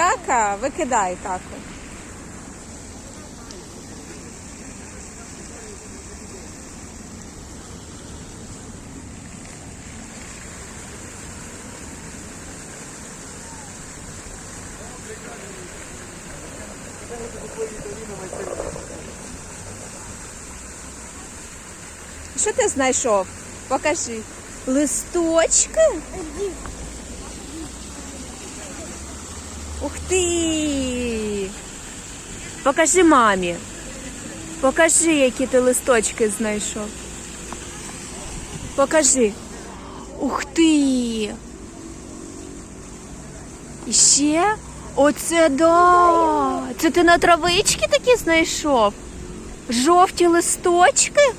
Кака, викидай каку. Що ти знайшов? Покажи. Листочки? Ух ти! Покажи мамі. Покажи, які ти листочки знайшов. Покажи. Ух ти! І ще? Оце да! Це ти на травички такі знайшов? Жовті листочки?